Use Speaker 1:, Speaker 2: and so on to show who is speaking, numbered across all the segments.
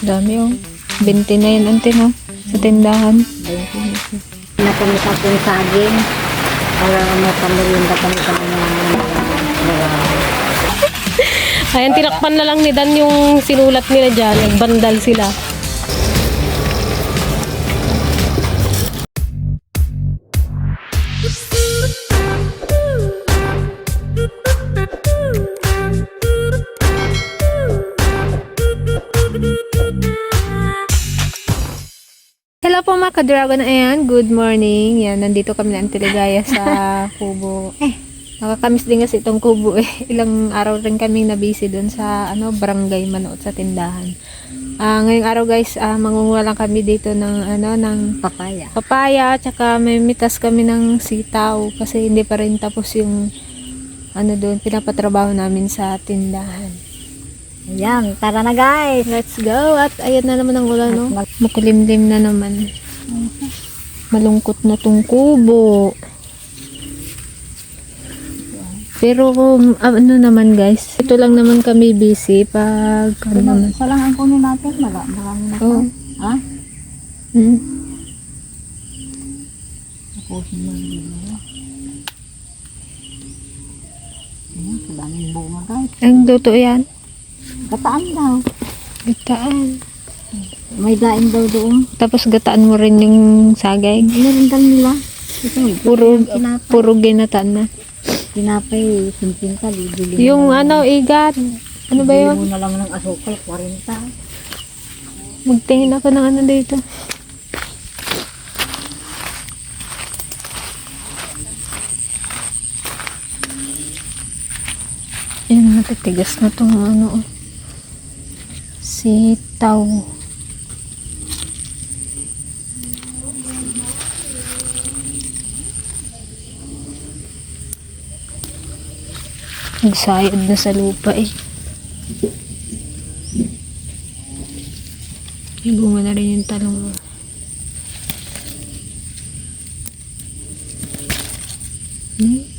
Speaker 1: Dami oh. 20 na yan ante no? Sa tindahan.
Speaker 2: Na kami sa saging. Para mapamirinda kami kami ng
Speaker 3: Ayan, tinakpan na lang ni Dan yung sinulat nila dyan. Nagbandal sila.
Speaker 1: Ka-dragon. Ayan, good morning. Yan, nandito kami na Antiligaya sa Kubo. Eh, nakakamiss din kasi itong Kubo eh. Ilang araw rin kami na busy doon sa ano, barangay Manoot sa tindahan. Ah, ngayong araw guys, ah, mangunguha lang kami dito ng ano, ng
Speaker 2: papaya.
Speaker 1: papaya, tsaka may mitas kami ng sitaw kasi hindi pa rin tapos yung ano doon, pinapatrabaho namin sa tindahan.
Speaker 2: Ayan, tara na guys.
Speaker 1: Let's go! At ayan na naman ang ulan, no? Makulimlim na naman. Malungkot na tong kubo. Pero um, ano naman guys, ito lang naman kami busy pag ano.
Speaker 2: Isa lang ang kunin natin. Mala, marami na
Speaker 1: Oo.
Speaker 2: Ha?
Speaker 1: Hmm.
Speaker 2: Tapusin mo yun. Ayan, sa daming bunga guys.
Speaker 1: Ang luto yan.
Speaker 2: Gataan daw.
Speaker 1: Gataan.
Speaker 2: May daing daw doon.
Speaker 1: Tapos gataan mo rin yung sagay.
Speaker 2: Inarindal nila. Ito,
Speaker 1: Puro,
Speaker 2: kinapay.
Speaker 1: puro ginataan na.
Speaker 2: Kinapay, simpin ka, bibili.
Speaker 1: Yung ano, igat. Ano ba yun?
Speaker 2: mo na lang ng asukal, 40.
Speaker 1: Magtingin ako ng ano dito. Yan, matitigas na tong ano. oh. Sitaw. Nagsayad na sa lupa eh. May bunga na rin yung talong mo. Hmm?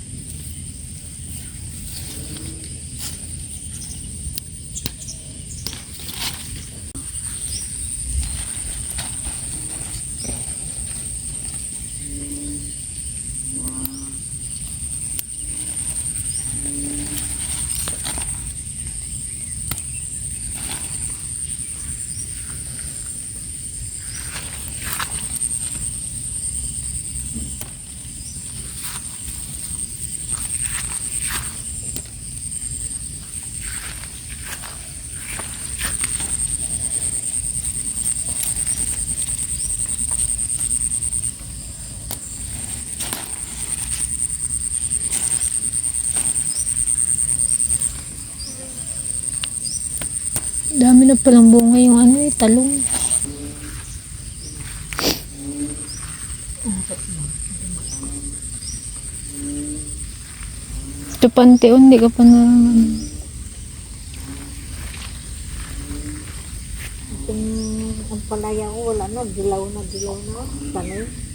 Speaker 1: Dami na palang bunga yung ano eh, talong. Ito panteon, di ka pa na
Speaker 2: ang palaya ko, wala na, dilaw na, dilaw na. Sanay.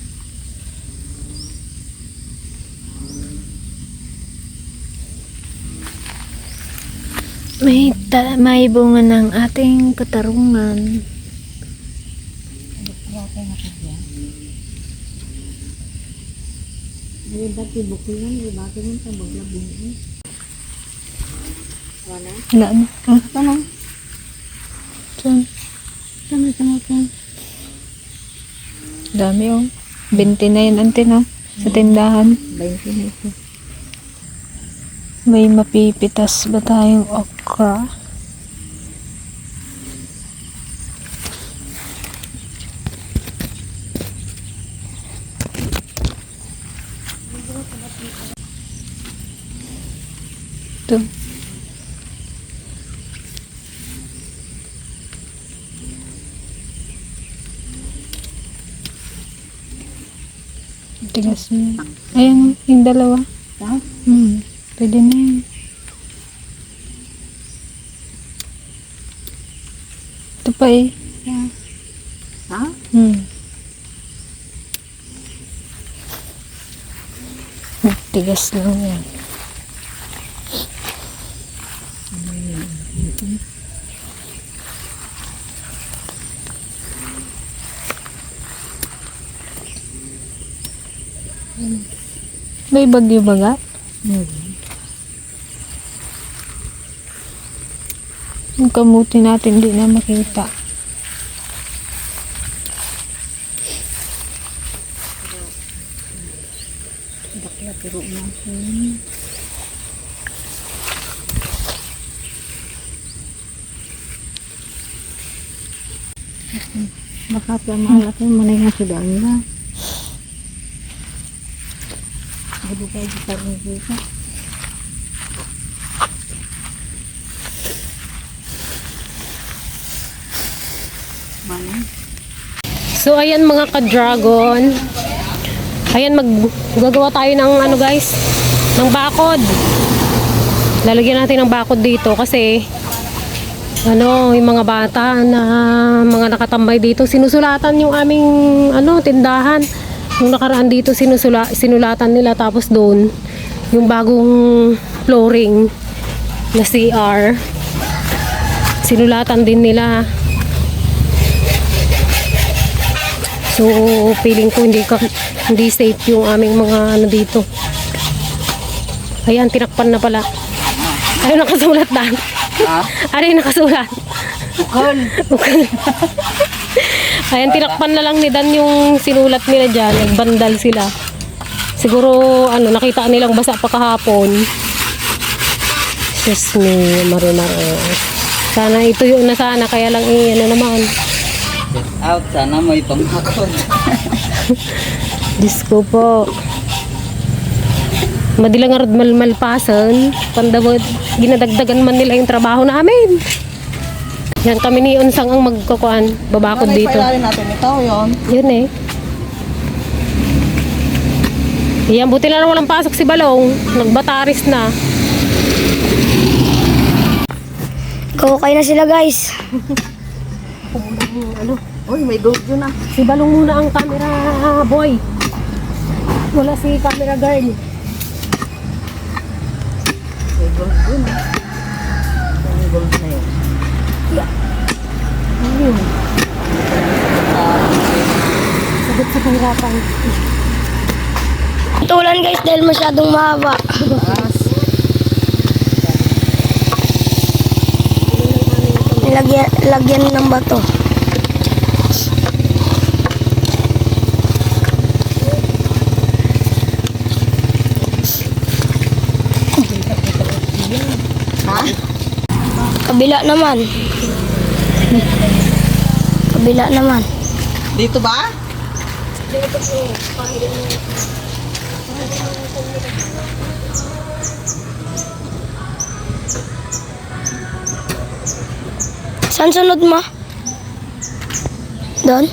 Speaker 1: May, ta- may bunga ng ating katarungan.
Speaker 2: Wala?
Speaker 1: Na. Ah,
Speaker 2: Ito na.
Speaker 1: saan?
Speaker 2: Sama, sama, sama.
Speaker 1: Dami oh. 20 na yan ante no? Sa tindahan.
Speaker 2: 20 na ito.
Speaker 1: May mapipitas ba tayong okra? Ito. Tigas na. Ayan, yung dalawa.
Speaker 2: Ha?
Speaker 1: Hmm, Pwede na yun. Ito pa eh. Yeah.
Speaker 2: Ha?
Speaker 1: Hmm. Tigas lang yan. May bagyo ba ga?
Speaker 2: Hmm.
Speaker 1: Yung kamuti natin hindi na makita.
Speaker 2: Baka pa malaki manay nga sudan na. Hindi kayo sa dito.
Speaker 3: So ayan mga ka-dragon. Ayan maggagawa tayo ng ano guys, ng bakod. Lalagyan natin ng bakod dito kasi ano, yung mga bata na mga nakatambay dito, sinusulatan yung aming ano, tindahan. Yung nakaraan dito sinusula, sinulatan nila tapos doon yung bagong flooring na CR sinulatan din nila So, feeling ko hindi ka hindi safe yung aming mga ano dito. Ayan, tinakpan na pala. Ano nakasulat dan? Ano yung nakasulat?
Speaker 2: Ukol.
Speaker 3: Okay. Ayan, tinakpan na lang ni Dan yung sinulat nila dyan. Nagbandal sila. Siguro, ano, nakita nilang basa pa kahapon. Diyos me, marimaro. Sana ito yung na sana, kaya lang eh, ano naman.
Speaker 4: Out sana may pamakon
Speaker 3: Diyos ko po. Madilang nga rod malmalpasan. Pandabot, ginadagdagan man nila yung trabaho namin. Yan kami ni Unsang ang magkukuan, babakod dito.
Speaker 4: natin ito yun
Speaker 3: Yun eh. Yan, buti na lang walang pasok si Balong. Nagbataris na.
Speaker 5: Kukay na sila guys.
Speaker 3: Ano?
Speaker 4: uy may gold yun ah
Speaker 3: Si Balong muna ang camera boy. Wala si camera girl.
Speaker 4: may gold yun ah yung gold na yun
Speaker 3: Ayun. Sagot sa kahirapan.
Speaker 5: Tulan guys dahil masyadong mahaba. Lagyan, lagyan ng bato. Kabila naman. Kabila naman.
Speaker 4: dito ba?
Speaker 5: Saan sunod mo? Doon?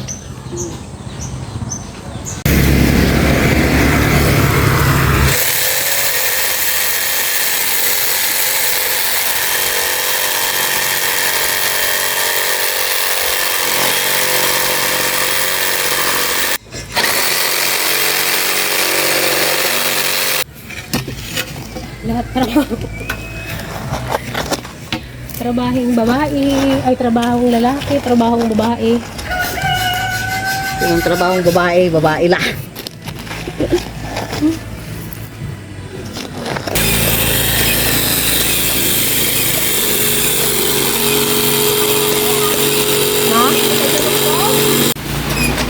Speaker 3: Lahat trabaho. Trabahing babae, ay trabahong lalaki, trabahong babae.
Speaker 4: yung trabahong babae babae lang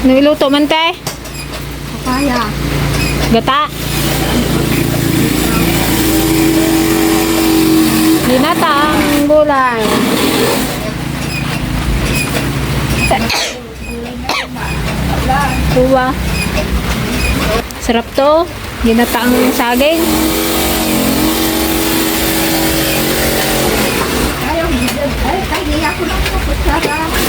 Speaker 1: Niluto man te?
Speaker 2: Kaya.
Speaker 1: Gata? Binatang gulay. Kuha. Sarap to. Ginataang saging.
Speaker 2: Ah,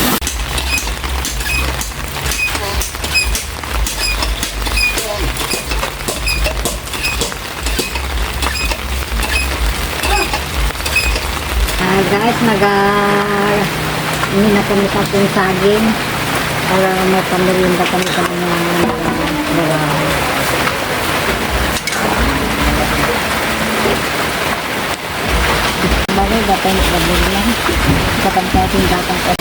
Speaker 2: guys, naga hindi na kami sa pong saging para may pamirinda kami sa mga mga Bagay, dapat na babuli lang. Dapat natin dapat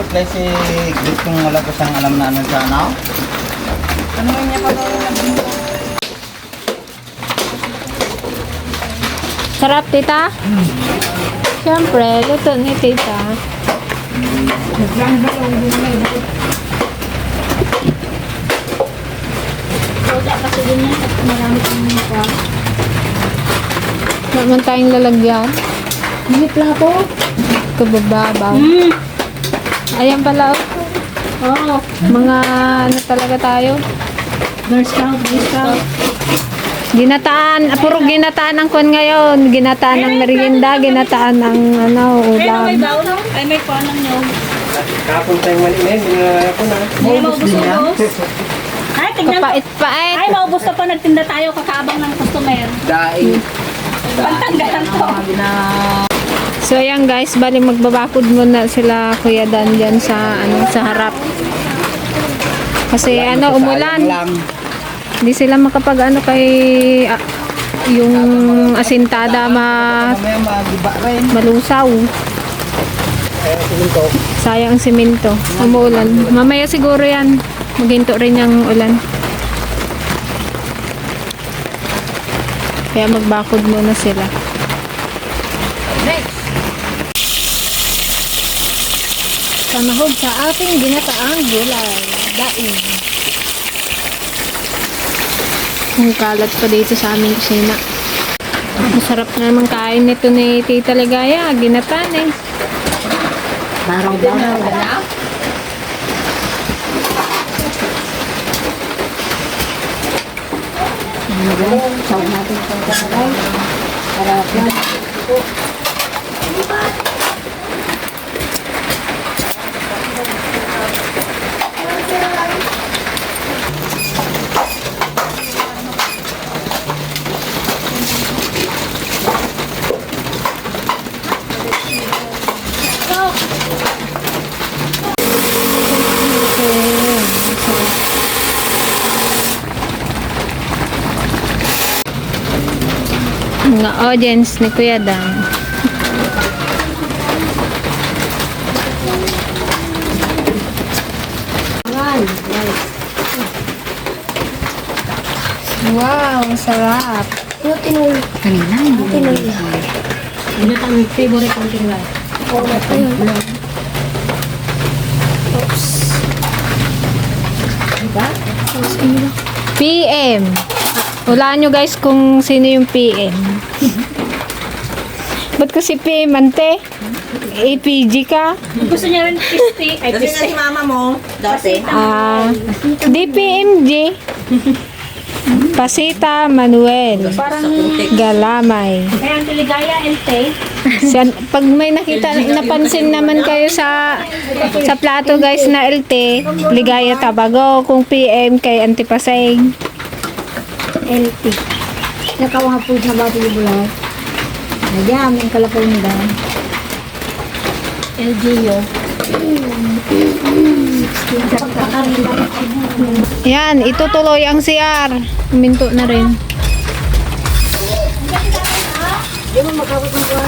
Speaker 4: reply si Chris kung wala ko siyang alam na ano siya, no? Ano niya pa daw yung nag-
Speaker 1: Sarap, tita? Siyempre, luto ni tita. Naman tayong lalagyan.
Speaker 2: Hindi plato.
Speaker 1: Kabababaw. Ayan pala. oh. Mga ano talaga tayo.
Speaker 2: Girl Scout, Girl Scout.
Speaker 1: Ginataan, puro ginataan ang kon ngayon. Ginataan ng merienda, ginataan ng ano, ulam.
Speaker 6: Ay, may kuanang nyo.
Speaker 7: Kapon tayong malinis, hindi na ako na.
Speaker 6: Ay, maubos ubos. Ay, tignan ko.
Speaker 1: Kapait-pait.
Speaker 6: Ay, maubos na pa. Nagtinda tayo kakaabang ng customer.
Speaker 4: Daing.
Speaker 6: Pantanggalan to.
Speaker 1: So ayan guys, bali magbabakod muna sila Kuya Dan dyan sa ano sa harap. Kasi ano umulan, hindi sila makapag ano kay ah, yung asintada ma malusaw. Sayang ang simento. Umuulan. Mamaya siguro yan. Maghinto rin yung ulan. Kaya magbakod muna sila. Samahog sa ating ginataang gulay. Daing. Ang kalat pa dito sa aming kusina. Masarap na naman kain nito ni Tita Ligaya. Ginatan eh.
Speaker 2: Baraw-baraw. Ano ba? Sawag natin itong kasalay. Para yan.
Speaker 1: Mga audience ni Kuya Dan. Wow, sarap.
Speaker 5: Ano tinoy?
Speaker 2: Kanina, hindi
Speaker 5: Tinoy.
Speaker 3: Ano ang favorite kong tingnan?
Speaker 1: PM. Hulaan nyo guys kung sino yung PM. Ba't kasi PM ante? APG ka?
Speaker 6: Gusto niya rin crispy. Ay,
Speaker 4: Kasi nga
Speaker 6: crispy.
Speaker 4: si mama mo, dati.
Speaker 1: Ah, DPMG. Pasita Manuel. Galamay.
Speaker 6: Kaya ang tiligaya and tay.
Speaker 1: San, pag may nakita, napansin naman kayo sa sa plato guys na LT, Ligaya Tabago. Kung PM kay Antipaseng.
Speaker 2: LT. Nakawang po sa bati yung bulay. Nagyam, yung kalapal mo daw.
Speaker 6: LGU.
Speaker 1: Yan, itutuloy ang CR. Minto na rin.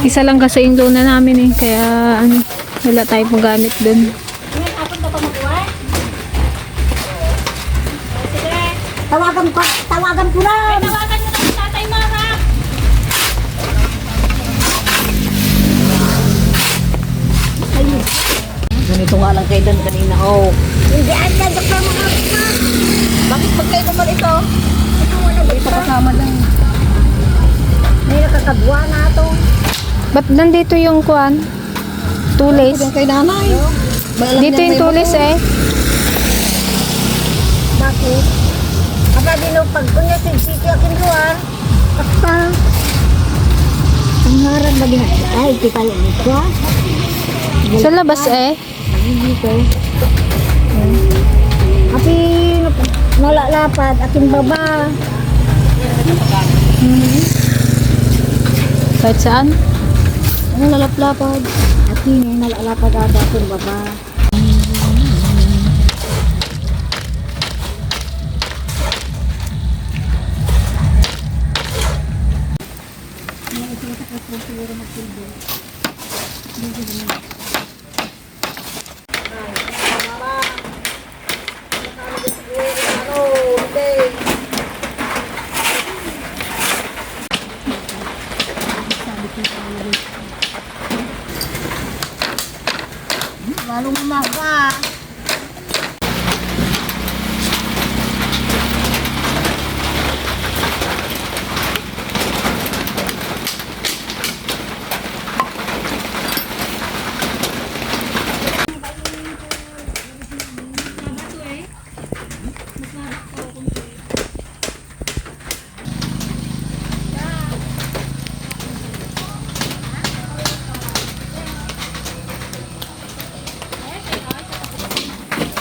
Speaker 1: Isa lang kasi yung luna namin eh. Kaya ano, wala tayong magamit dun.
Speaker 2: Tawagan ko, tawagan ko na!
Speaker 6: Tawagan mo na si Tatay Mara.
Speaker 2: Ganito nga lang kayo doon kanina, oh. Hindi, ay, kaya ka mga Bakit pag kayo naman ito? Ito wala ba ito? kasama lang. May nakakadwa na ito.
Speaker 1: Ba't nandito yung kuan? Tulis.
Speaker 2: kay nanay.
Speaker 1: Dito yung tulis eh.
Speaker 2: Bakit? Aba din o pag kunya si Siti akin luar. Apa? Ang harap ba din? Ay, kita yung ito.
Speaker 1: Sa labas eh.
Speaker 2: Dito. Api, nalalapad, aking baba.
Speaker 1: Kahit saan.
Speaker 2: Ang nalaplapad. Aking nalalapad ada aking baba. Thank you.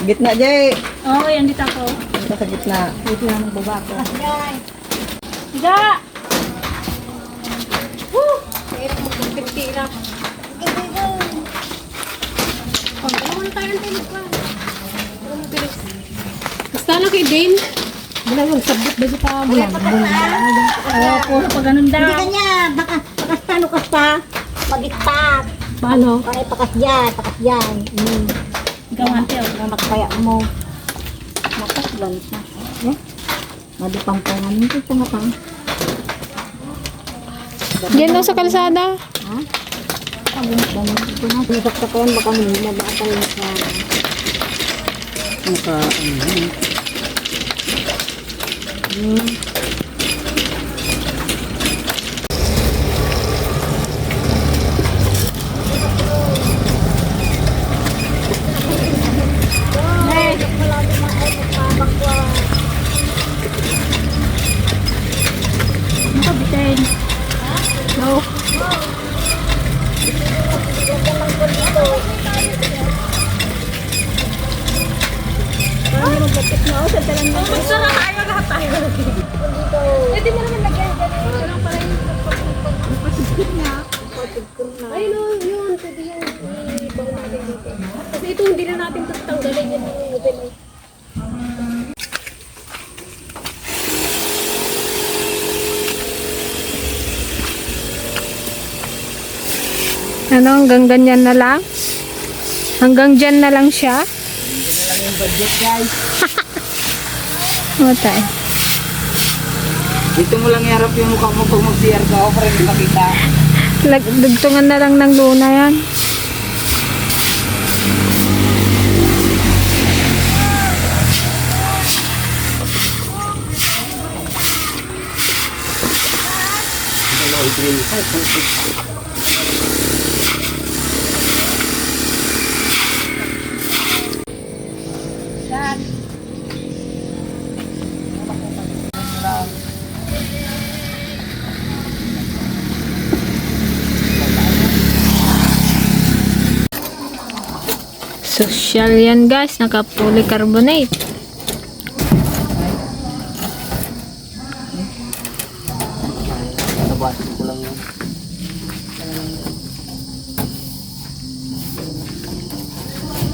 Speaker 2: Gitna, Jay.
Speaker 6: Oo, yan dito ako.
Speaker 2: Dito sa gitna. Dito lang ang baba ko.
Speaker 6: Higa!
Speaker 3: Basta lang kay Dane. Wala yung sabot ba pa bulang.
Speaker 6: Oo, puro pa ganun daw.
Speaker 2: Hindi kanya, baka, pakas tano kas pa. Magikpat.
Speaker 3: Paano?
Speaker 2: Pakay pakas dyan, pakas dyan. Mm.
Speaker 6: Ikaw ante, oh.
Speaker 2: Ang makapaya mo. Makas lang na. Eh? Madupang pa nga nito sa matang.
Speaker 1: Diyan daw sa kalsada.
Speaker 2: Pagulot ba naman ito na? Pisak sa kayan, baka mahina ba tayo sa... Naka, ano,
Speaker 6: Nakabitin.
Speaker 3: Ay, no, yun. Pwede yun. Ibang natin dito. Kasi ito, hindi na natin ito tanggalin yung hotel.
Speaker 1: Ano, hanggang ganyan na lang? Hanggang dyan na lang siya? Matay.
Speaker 4: Dito mo lang iharap yung mukha mo pag mag-CR ka para hindi makita.
Speaker 1: Dugtungan na lang ng luna yan. Social yan guys, naka polycarbonate.
Speaker 4: Nabasin ko lang yun.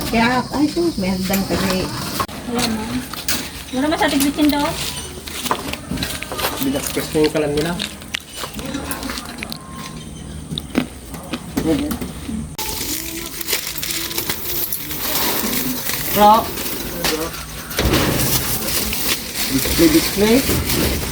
Speaker 2: Kaya, ay sus, may hagdan kasi.
Speaker 6: Wala ba sa tigbitin daw?
Speaker 7: Bilas kasi yung kalan nila.
Speaker 4: Bro. Display, display.